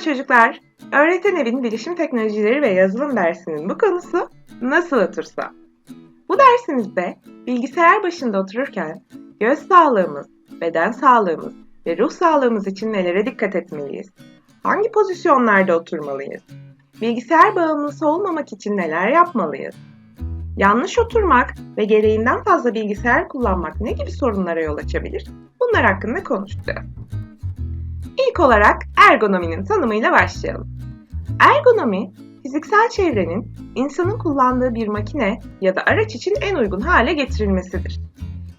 çocuklar. Öğreten Evin Bilişim Teknolojileri ve Yazılım dersinin bu konusu nasıl otursa. Bu dersimizde bilgisayar başında otururken göz sağlığımız, beden sağlığımız ve ruh sağlığımız için nelere dikkat etmeliyiz? Hangi pozisyonlarda oturmalıyız? Bilgisayar bağımlısı olmamak için neler yapmalıyız? Yanlış oturmak ve gereğinden fazla bilgisayar kullanmak ne gibi sorunlara yol açabilir? Bunlar hakkında konuşacağız. İlk olarak ergonominin tanımıyla başlayalım. Ergonomi, fiziksel çevrenin insanın kullandığı bir makine ya da araç için en uygun hale getirilmesidir.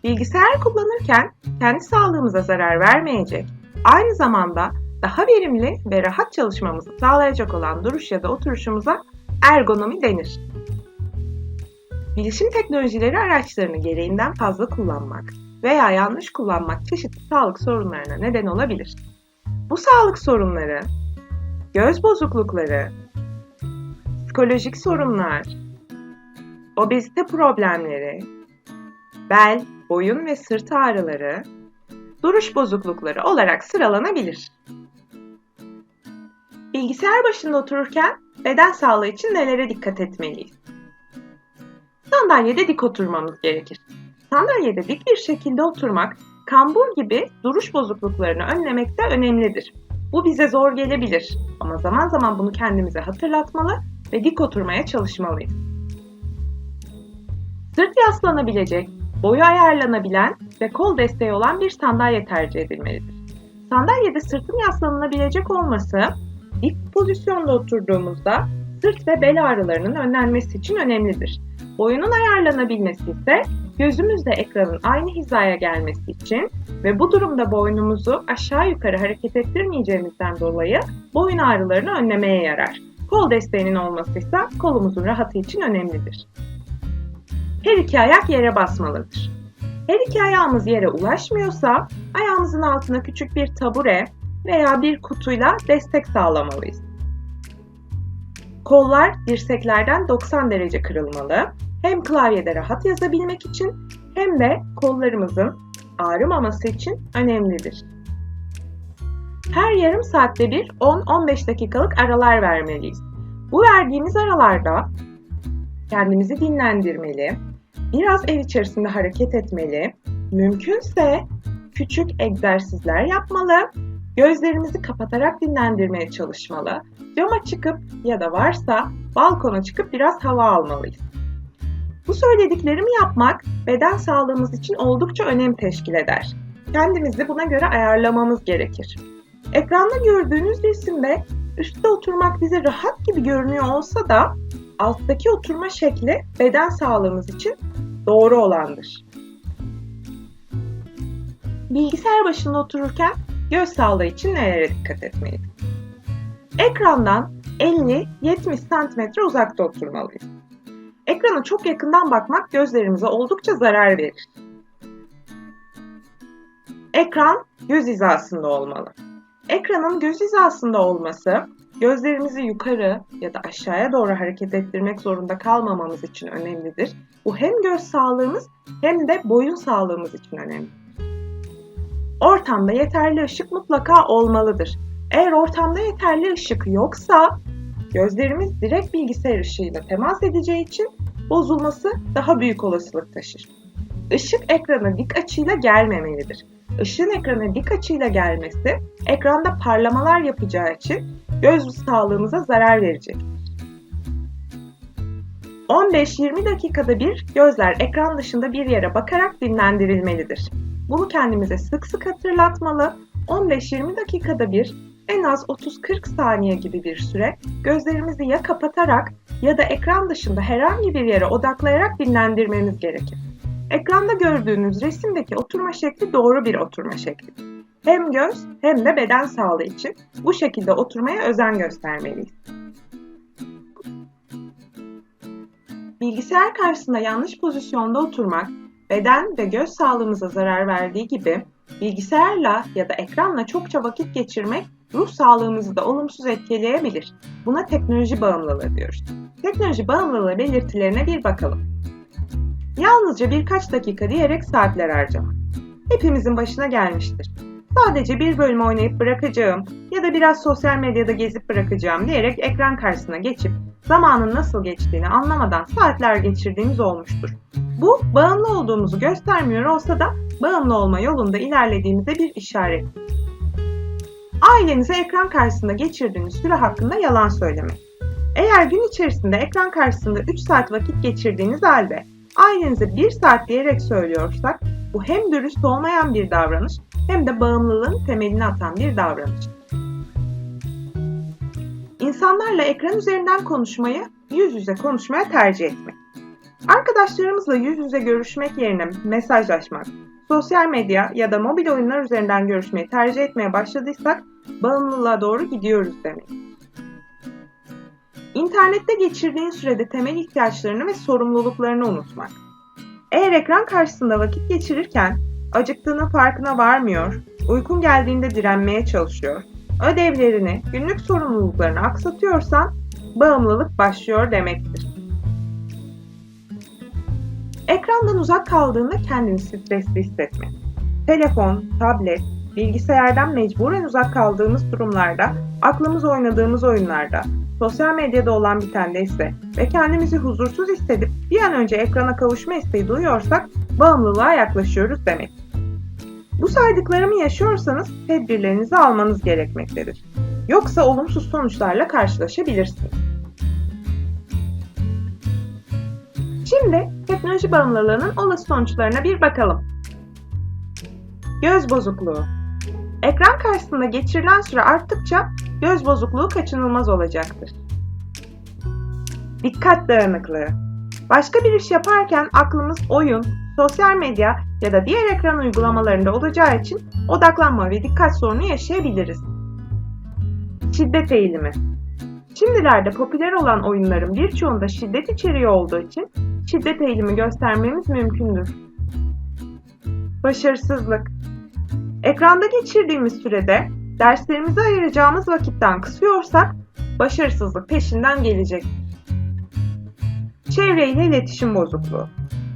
Bilgisayar kullanırken kendi sağlığımıza zarar vermeyecek, aynı zamanda daha verimli ve rahat çalışmamızı sağlayacak olan duruş ya da oturuşumuza ergonomi denir. Bilişim teknolojileri araçlarını gereğinden fazla kullanmak veya yanlış kullanmak çeşitli sağlık sorunlarına neden olabilir. Bu sağlık sorunları, göz bozuklukları, psikolojik sorunlar, obezite problemleri, bel, boyun ve sırt ağrıları, duruş bozuklukları olarak sıralanabilir. Bilgisayar başında otururken beden sağlığı için nelere dikkat etmeliyiz? Sandalyede dik oturmamız gerekir. Sandalyede dik bir şekilde oturmak kambur gibi duruş bozukluklarını önlemekte önemlidir. Bu bize zor gelebilir ama zaman zaman bunu kendimize hatırlatmalı ve dik oturmaya çalışmalıyız. Sırt yaslanabilecek, boyu ayarlanabilen ve kol desteği olan bir sandalye tercih edilmelidir. Sandalyede sırtın yaslanılabilecek olması, dik pozisyonda oturduğumuzda sırt ve bel ağrılarının önlenmesi için önemlidir. Boyunun ayarlanabilmesi ise gözümüzle ekranın aynı hizaya gelmesi için ve bu durumda boynumuzu aşağı yukarı hareket ettirmeyeceğimizden dolayı boyun ağrılarını önlemeye yarar. Kol desteğinin olması ise kolumuzun rahatı için önemlidir. Her iki ayak yere basmalıdır. Her iki ayağımız yere ulaşmıyorsa ayağımızın altına küçük bir tabure veya bir kutuyla destek sağlamalıyız. Kollar dirseklerden 90 derece kırılmalı. Hem klavyede rahat yazabilmek için hem de kollarımızın ağrımaması için önemlidir. Her yarım saatte bir 10-15 dakikalık aralar vermeliyiz. Bu verdiğimiz aralarda kendimizi dinlendirmeli, biraz ev içerisinde hareket etmeli, mümkünse küçük egzersizler yapmalı, gözlerimizi kapatarak dinlendirmeye çalışmalı, cama çıkıp ya da varsa balkona çıkıp biraz hava almalıyız. Bu söylediklerimi yapmak beden sağlığımız için oldukça önem teşkil eder. Kendimizi buna göre ayarlamamız gerekir. Ekranda gördüğünüz resimde üstte oturmak bize rahat gibi görünüyor olsa da alttaki oturma şekli beden sağlığımız için doğru olandır. Bilgisayar başında otururken göz sağlığı için nelere dikkat etmeliyiz? Ekrandan 50-70 cm uzakta oturmalıyız. Ekrana çok yakından bakmak gözlerimize oldukça zarar verir. Ekran göz hizasında olmalı. Ekranın göz hizasında olması gözlerimizi yukarı ya da aşağıya doğru hareket ettirmek zorunda kalmamamız için önemlidir. Bu hem göz sağlığımız hem de boyun sağlığımız için önemli. Ortamda yeterli ışık mutlaka olmalıdır. Eğer ortamda yeterli ışık yoksa gözlerimiz direkt bilgisayar ışığıyla temas edeceği için bozulması daha büyük olasılık taşır. Işık ekrana dik açıyla gelmemelidir. Işığın ekrana dik açıyla gelmesi ekranda parlamalar yapacağı için göz sağlığımıza zarar verecektir. 15-20 dakikada bir gözler ekran dışında bir yere bakarak dinlendirilmelidir. Bunu kendimize sık sık hatırlatmalı. 15-20 dakikada bir en az 30-40 saniye gibi bir süre gözlerimizi ya kapatarak ya da ekran dışında herhangi bir yere odaklayarak dinlendirmemiz gerekir. Ekranda gördüğünüz resimdeki oturma şekli doğru bir oturma şekli. Hem göz hem de beden sağlığı için bu şekilde oturmaya özen göstermeliyiz. Bilgisayar karşısında yanlış pozisyonda oturmak beden ve göz sağlığımıza zarar verdiği gibi bilgisayarla ya da ekranla çokça vakit geçirmek ruh sağlığımızı da olumsuz etkileyebilir. Buna teknoloji bağımlılığı diyoruz. Teknoloji bağımlılığı belirtilerine bir bakalım. Yalnızca birkaç dakika diyerek saatler harcamak. Hepimizin başına gelmiştir. sadece bir bölüm oynayıp bırakacağım ya da biraz sosyal medyada gezip bırakacağım diyerek ekran karşısına geçip zamanın nasıl geçtiğini anlamadan saatler geçirdiğimiz olmuştur. Bu bağımlı olduğumuzu göstermiyor olsa da bağımlı olma yolunda ilerlediğimize bir işaret. Ailenize ekran karşısında geçirdiğiniz süre hakkında yalan söylemek. Eğer gün içerisinde ekran karşısında 3 saat vakit geçirdiğiniz halde ailenize 1 saat diyerek söylüyorsak bu hem dürüst olmayan bir davranış hem de bağımlılığın temelini atan bir davranış. İnsanlarla ekran üzerinden konuşmayı yüz yüze konuşmaya tercih etmek. Arkadaşlarımızla yüz yüze görüşmek yerine mesajlaşmak, sosyal medya ya da mobil oyunlar üzerinden görüşmeyi tercih etmeye başladıysak bağımlılığa doğru gidiyoruz demek. İnternette geçirdiğin sürede temel ihtiyaçlarını ve sorumluluklarını unutmak. Eğer ekran karşısında vakit geçirirken acıktığının farkına varmıyor, uykun geldiğinde direnmeye çalışıyor, ödevlerini, günlük sorumluluklarını aksatıyorsan bağımlılık başlıyor demektir. Ekrandan uzak kaldığında kendini stresli hissetme. Telefon, tablet, bilgisayardan mecburen uzak kaldığımız durumlarda, aklımız oynadığımız oyunlarda, sosyal medyada olan bitende ise ve kendimizi huzursuz hissedip bir an önce ekrana kavuşma isteği duyuyorsak bağımlılığa yaklaşıyoruz demek. Bu saydıklarımı yaşıyorsanız tedbirlerinizi almanız gerekmektedir. Yoksa olumsuz sonuçlarla karşılaşabilirsiniz. Şimdi teknoloji bağımlılığının olası sonuçlarına bir bakalım. Göz bozukluğu. Ekran karşısında geçirilen süre arttıkça göz bozukluğu kaçınılmaz olacaktır. Dikkat dağınıklığı. Başka bir iş yaparken aklımız oyun, sosyal medya ya da diğer ekran uygulamalarında olacağı için odaklanma ve dikkat sorunu yaşayabiliriz. Şiddet eğilimi. Şimdilerde popüler olan oyunların birçoğunda şiddet içeriği olduğu için şiddet eğilimi göstermemiz mümkündür. Başarısızlık. Ekranda geçirdiğimiz sürede derslerimize ayıracağımız vakitten kısıyorsak başarısızlık peşinden gelecek. Çevreyle iletişim bozukluğu.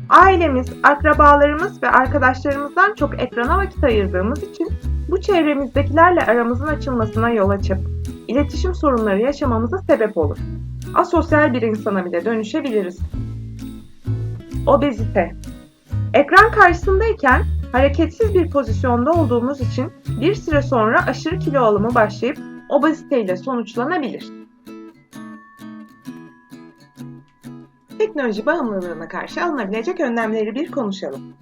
Ailemiz, akrabalarımız ve arkadaşlarımızdan çok ekrana vakit ayırdığımız için bu çevremizdekilerle aramızın açılmasına yol açıp iletişim sorunları yaşamamıza sebep olur. Asosyal bir insana bile dönüşebiliriz. Obezite. Ekran karşısındayken hareketsiz bir pozisyonda olduğumuz için bir süre sonra aşırı kilo alımı başlayıp obeziteyle sonuçlanabilir. Teknoloji bağımlılığına karşı alınabilecek önlemleri bir konuşalım.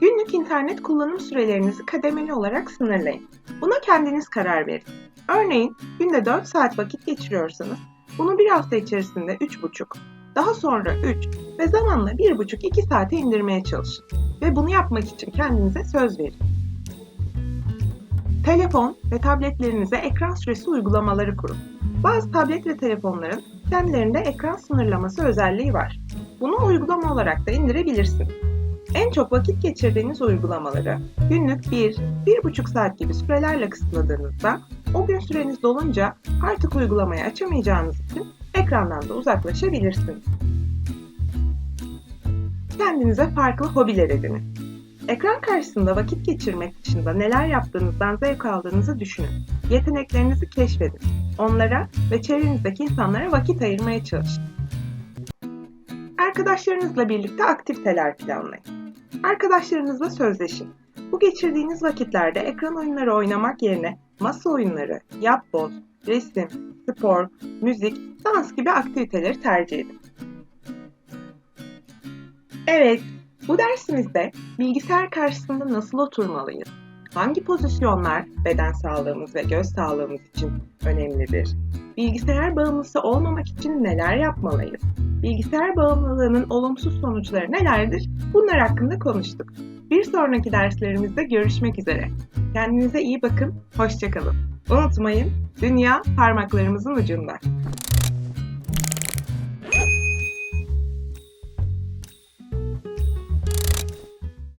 Günlük internet kullanım sürelerinizi kademeli olarak sınırlayın. Buna kendiniz karar verin. Örneğin günde 4 saat vakit geçiriyorsanız bunu bir hafta içerisinde 3,5, daha sonra 3 ve zamanla 1,5-2 saate indirmeye çalışın. Ve bunu yapmak için kendinize söz verin. Telefon ve tabletlerinize ekran süresi uygulamaları kurun. Bazı tablet ve telefonların kendilerinde ekran sınırlaması özelliği var. Bunu uygulama olarak da indirebilirsin. En çok vakit geçirdiğiniz uygulamaları günlük 1-1,5 saat gibi sürelerle kısıtladığınızda o gün süreniz dolunca artık uygulamayı açamayacağınız için ekrandan da uzaklaşabilirsiniz. Kendinize farklı hobiler edinin. Ekran karşısında vakit geçirmek dışında neler yaptığınızdan zevk aldığınızı düşünün. Yeteneklerinizi keşfedin. Onlara ve çevrenizdeki insanlara vakit ayırmaya çalışın. Arkadaşlarınızla birlikte aktiviteler planlayın. Arkadaşlarınızla sözleşin. Bu geçirdiğiniz vakitlerde ekran oyunları oynamak yerine masa oyunları, yapboz, resim, spor, müzik, dans gibi aktiviteleri tercih edin. Evet, bu dersimizde bilgisayar karşısında nasıl oturmalıyız? Hangi pozisyonlar beden sağlığımız ve göz sağlığımız için önemlidir? Bilgisayar bağımlısı olmamak için neler yapmalıyız? Bilgisayar bağımlılığının olumsuz sonuçları nelerdir? Bunlar hakkında konuştuk. Bir sonraki derslerimizde görüşmek üzere. Kendinize iyi bakın, hoşçakalın. Unutmayın, dünya parmaklarımızın ucunda.